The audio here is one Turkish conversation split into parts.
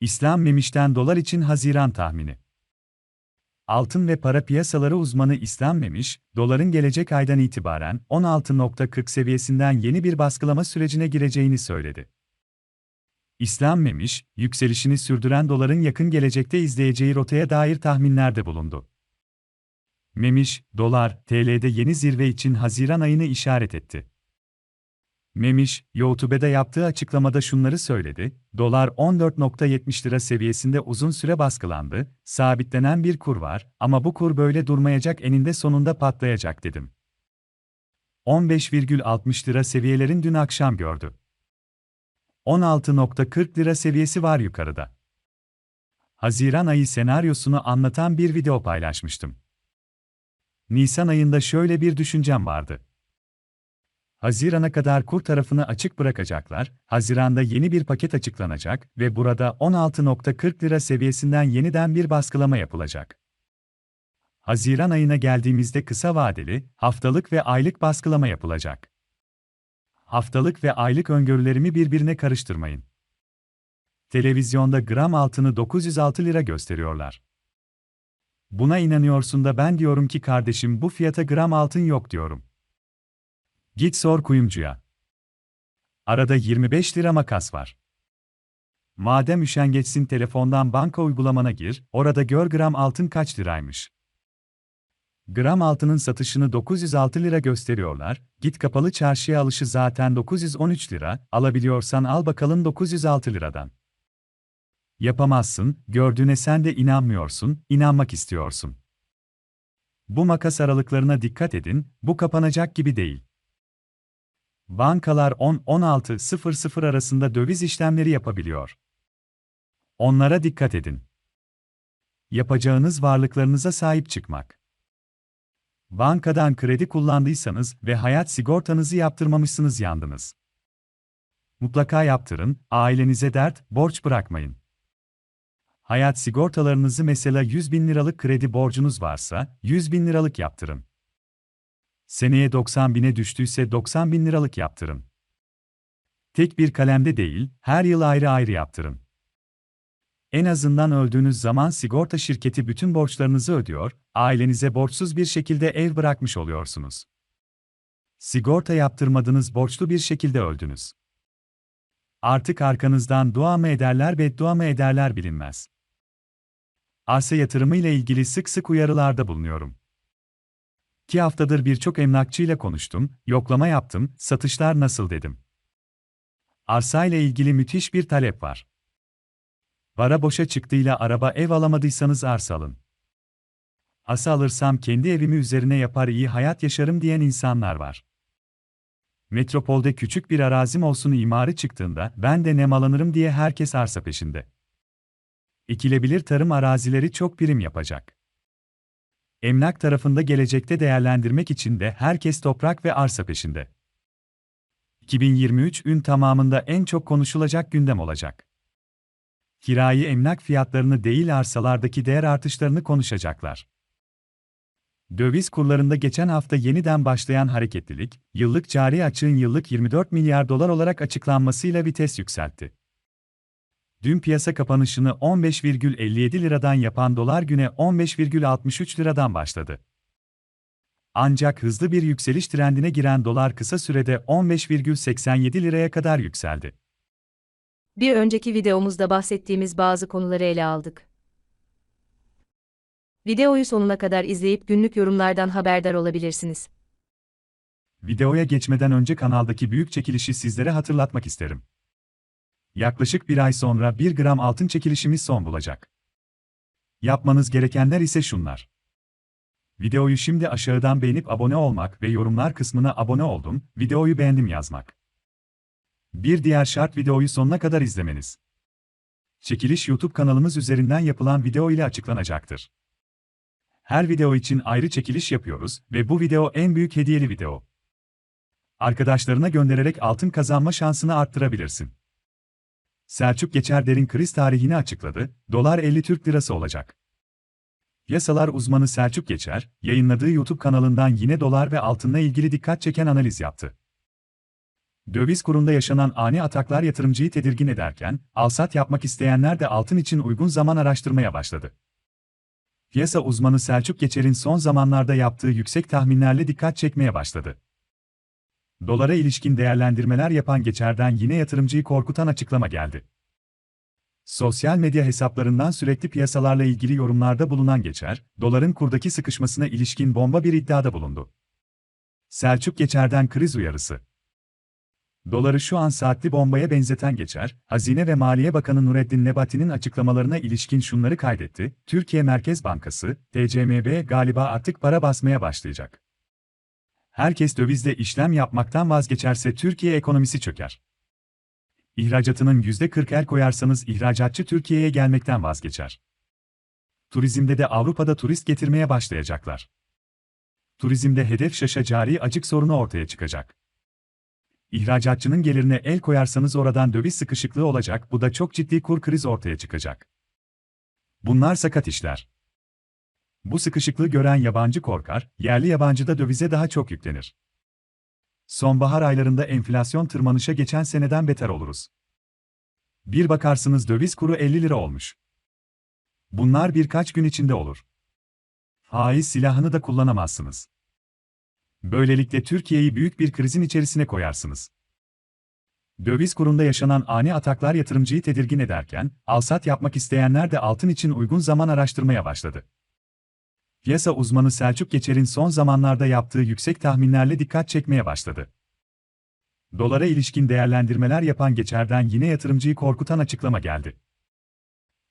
İslam Memiş'ten dolar için Haziran tahmini. Altın ve para piyasaları uzmanı İslam Memiş, doların gelecek aydan itibaren 16.40 seviyesinden yeni bir baskılama sürecine gireceğini söyledi. İslam Memiş, yükselişini sürdüren doların yakın gelecekte izleyeceği rotaya dair tahminlerde bulundu. Memiş, dolar, TL'de yeni zirve için Haziran ayını işaret etti. Memiş, YouTube'da yaptığı açıklamada şunları söyledi, dolar 14.70 lira seviyesinde uzun süre baskılandı, sabitlenen bir kur var ama bu kur böyle durmayacak eninde sonunda patlayacak dedim. 15,60 lira seviyelerin dün akşam gördü. 16.40 lira seviyesi var yukarıda. Haziran ayı senaryosunu anlatan bir video paylaşmıştım. Nisan ayında şöyle bir düşüncem vardı. Hazirana kadar kur tarafını açık bırakacaklar, Haziran'da yeni bir paket açıklanacak ve burada 16.40 lira seviyesinden yeniden bir baskılama yapılacak. Haziran ayına geldiğimizde kısa vadeli, haftalık ve aylık baskılama yapılacak. Haftalık ve aylık öngörülerimi birbirine karıştırmayın. Televizyonda gram altını 906 lira gösteriyorlar. Buna inanıyorsun da ben diyorum ki kardeşim bu fiyata gram altın yok diyorum. Git sor kuyumcuya. Arada 25 lira makas var. Madem üşengeçsin telefondan banka uygulamana gir, orada gör gram altın kaç liraymış. Gram altının satışını 906 lira gösteriyorlar, git kapalı çarşıya alışı zaten 913 lira, alabiliyorsan al bakalım 906 liradan. Yapamazsın, gördüğüne sen de inanmıyorsun, inanmak istiyorsun. Bu makas aralıklarına dikkat edin, bu kapanacak gibi değil. Bankalar 10-16.00 arasında döviz işlemleri yapabiliyor. Onlara dikkat edin. Yapacağınız varlıklarınıza sahip çıkmak. Bankadan kredi kullandıysanız ve hayat sigortanızı yaptırmamışsınız yandınız. Mutlaka yaptırın, ailenize dert, borç bırakmayın. Hayat sigortalarınızı mesela 100 bin liralık kredi borcunuz varsa, 100 bin liralık yaptırın. Seneye 90 bine düştüyse 90 bin liralık yaptırın. Tek bir kalemde değil, her yıl ayrı ayrı yaptırın. En azından öldüğünüz zaman sigorta şirketi bütün borçlarınızı ödüyor, ailenize borçsuz bir şekilde ev bırakmış oluyorsunuz. Sigorta yaptırmadınız borçlu bir şekilde öldünüz. Artık arkanızdan dua mı ederler beddua mı ederler bilinmez. Arsa yatırımı ile ilgili sık sık uyarılarda bulunuyorum. İki haftadır birçok emlakçıyla konuştum, yoklama yaptım, satışlar nasıl dedim. Arsa ile ilgili müthiş bir talep var. Vara boşa çıktığıyla araba ev alamadıysanız arsa alın. Arsa alırsam kendi evimi üzerine yapar iyi hayat yaşarım diyen insanlar var. Metropolde küçük bir arazim olsun imarı çıktığında ben de nem alınırım diye herkes arsa peşinde. İkilebilir tarım arazileri çok prim yapacak. Emlak tarafında gelecekte değerlendirmek için de herkes toprak ve arsa peşinde. 2023 ün tamamında en çok konuşulacak gündem olacak. Kirayı emlak fiyatlarını değil arsalardaki değer artışlarını konuşacaklar. Döviz kurlarında geçen hafta yeniden başlayan hareketlilik, yıllık cari açığın yıllık 24 milyar dolar olarak açıklanmasıyla vites yükseltti. Dün piyasa kapanışını 15,57 liradan yapan dolar güne 15,63 liradan başladı. Ancak hızlı bir yükseliş trendine giren dolar kısa sürede 15,87 liraya kadar yükseldi. Bir önceki videomuzda bahsettiğimiz bazı konuları ele aldık. Videoyu sonuna kadar izleyip günlük yorumlardan haberdar olabilirsiniz. Videoya geçmeden önce kanaldaki büyük çekilişi sizlere hatırlatmak isterim. Yaklaşık bir ay sonra 1 gram altın çekilişimiz son bulacak. Yapmanız gerekenler ise şunlar. Videoyu şimdi aşağıdan beğenip abone olmak ve yorumlar kısmına abone oldum, videoyu beğendim yazmak. Bir diğer şart videoyu sonuna kadar izlemeniz. Çekiliş YouTube kanalımız üzerinden yapılan video ile açıklanacaktır. Her video için ayrı çekiliş yapıyoruz ve bu video en büyük hediyeli video. Arkadaşlarına göndererek altın kazanma şansını arttırabilirsin. Selçuk Geçerder'in kriz tarihini açıkladı, dolar 50 Türk lirası olacak. Piyasalar uzmanı Selçuk Geçer, yayınladığı YouTube kanalından yine dolar ve altınla ilgili dikkat çeken analiz yaptı. Döviz kurunda yaşanan ani ataklar yatırımcıyı tedirgin ederken, alsat yapmak isteyenler de altın için uygun zaman araştırmaya başladı. Piyasa uzmanı Selçuk Geçer'in son zamanlarda yaptığı yüksek tahminlerle dikkat çekmeye başladı. Dolara ilişkin değerlendirmeler yapan Geçer'den yine yatırımcıyı korkutan açıklama geldi. Sosyal medya hesaplarından sürekli piyasalarla ilgili yorumlarda bulunan Geçer, doların kurdaki sıkışmasına ilişkin bomba bir iddiada bulundu. Selçuk Geçer'den kriz uyarısı. Doları şu an saatli bombaya benzeten Geçer, Hazine ve Maliye Bakanı Nureddin Nebati'nin açıklamalarına ilişkin şunları kaydetti, Türkiye Merkez Bankası, TCMB galiba artık para basmaya başlayacak. Herkes dövizle işlem yapmaktan vazgeçerse Türkiye ekonomisi çöker. İhracatının %40 el koyarsanız ihracatçı Türkiye'ye gelmekten vazgeçer. Turizmde de Avrupa'da turist getirmeye başlayacaklar. Turizmde hedef şaşa cari açık sorunu ortaya çıkacak. İhracatçının gelirine el koyarsanız oradan döviz sıkışıklığı olacak, bu da çok ciddi kur kriz ortaya çıkacak. Bunlar sakat işler. Bu sıkışıklığı gören yabancı korkar, yerli yabancı da dövize daha çok yüklenir. Sonbahar aylarında enflasyon tırmanışa geçen seneden beter oluruz. Bir bakarsınız döviz kuru 50 lira olmuş. Bunlar birkaç gün içinde olur. Faiz silahını da kullanamazsınız. Böylelikle Türkiye'yi büyük bir krizin içerisine koyarsınız. Döviz kurunda yaşanan ani ataklar yatırımcıyı tedirgin ederken, alsat yapmak isteyenler de altın için uygun zaman araştırmaya başladı. Piyasa uzmanı Selçuk Geçer'in son zamanlarda yaptığı yüksek tahminlerle dikkat çekmeye başladı. Dolara ilişkin değerlendirmeler yapan Geçer'den yine yatırımcıyı korkutan açıklama geldi.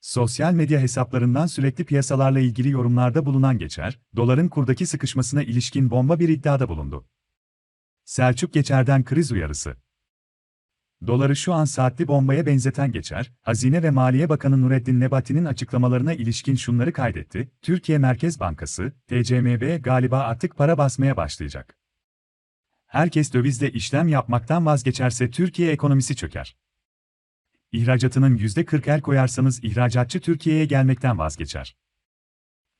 Sosyal medya hesaplarından sürekli piyasalarla ilgili yorumlarda bulunan Geçer, doların kurdaki sıkışmasına ilişkin bomba bir iddiada bulundu. Selçuk Geçer'den kriz uyarısı. Doları şu an saatli bombaya benzeten Geçer, Hazine ve Maliye Bakanı Nureddin Nebati'nin açıklamalarına ilişkin şunları kaydetti, Türkiye Merkez Bankası, TCMB galiba artık para basmaya başlayacak. Herkes dövizle işlem yapmaktan vazgeçerse Türkiye ekonomisi çöker. İhracatının %40 el koyarsanız ihracatçı Türkiye'ye gelmekten vazgeçer.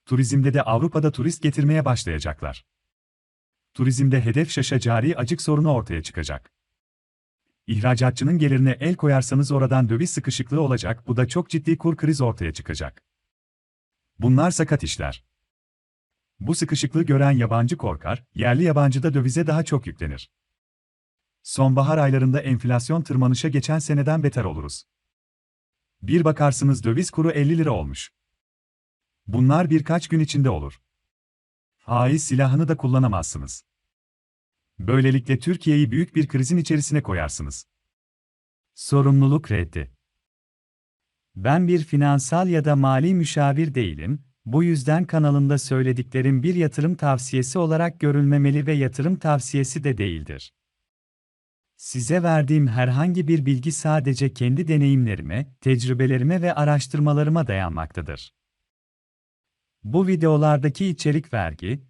Turizmde de Avrupa'da turist getirmeye başlayacaklar. Turizmde hedef şaşa cari acık sorunu ortaya çıkacak. İhracatçının gelirine el koyarsanız oradan döviz sıkışıklığı olacak, bu da çok ciddi kur kriz ortaya çıkacak. Bunlar sakat işler. Bu sıkışıklığı gören yabancı korkar, yerli yabancı da dövize daha çok yüklenir. Sonbahar aylarında enflasyon tırmanışa geçen seneden beter oluruz. Bir bakarsınız döviz kuru 50 lira olmuş. Bunlar birkaç gün içinde olur. Faiz silahını da kullanamazsınız. Böylelikle Türkiye'yi büyük bir krizin içerisine koyarsınız. Sorumluluk reddi. Ben bir finansal ya da mali müşavir değilim, bu yüzden kanalımda söylediklerim bir yatırım tavsiyesi olarak görülmemeli ve yatırım tavsiyesi de değildir. Size verdiğim herhangi bir bilgi sadece kendi deneyimlerime, tecrübelerime ve araştırmalarıma dayanmaktadır. Bu videolardaki içerik vergi,